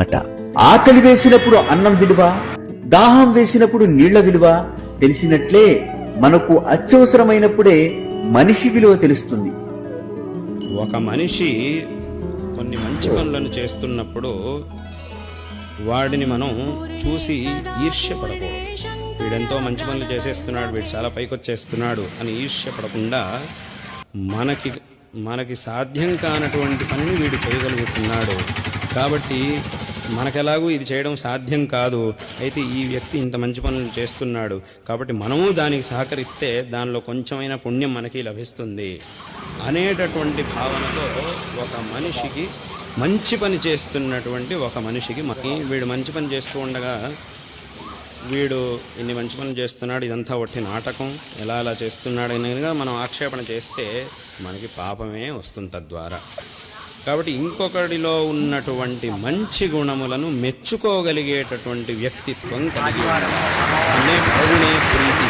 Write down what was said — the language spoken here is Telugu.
అట. ఆకలి వేసినప్పుడు అన్నం విలువ దాహం వేసినప్పుడు నీళ్ళ విలువ తెలిసినట్లే మనకు అత్యవసరమైనప్పుడే మనిషి విలువ తెలుస్తుంది. ఒక మనిషి కొన్ని మంచి పనులను చేస్తున్నప్పుడు వాడిని మనం చూసి ఈర్ష్యపడకూడదు. వీడెంతో మంచి పనులు చేసేస్తున్నాడు వీడు చాలా పైకొచ్చేస్తున్నాడు అని ఈర్ష్యపడకుండా మనకి మనకి సాధ్యం కానటువంటి పనిని వీడు చేయగలుగుతున్నాడు. కాబట్టి మనకెలాగూ ఇది చేయడం సాధ్యం కాదు. అయితే ఈ వ్యక్తి ఇంత మంచి పనులు చేస్తున్నాడు. కాబట్టి మనము దానికి సహకరిస్తే దానిలో కొంచెమైనా పుణ్యం మనకి లభిస్తుంది. అనేటటువంటి భావనతో ఒక మనిషికి మంచి పని చేస్తున్నటువంటి ఒక మనిషికి వీడు మంచి పని చేస్తూ ఉండగా వీడు ఇన్ని మంచి పనులు చేస్తున్నాడు ఇదంతా ఒకటి నాటకం. ఎలా అలా చేస్తున్నాడు అనగా మనం ఆక్షేపణ చేస్తే మనకి పాపమే వస్తుంది తద్వారా. కాబట్టి ఇంకొకడిలో ఉన్నటువంటి మంచి గుణములను మెచ్చుకోగలిగేటటువంటి వ్యక్తిత్వం కలిగి ఉండాలి. అనే ప్రీతి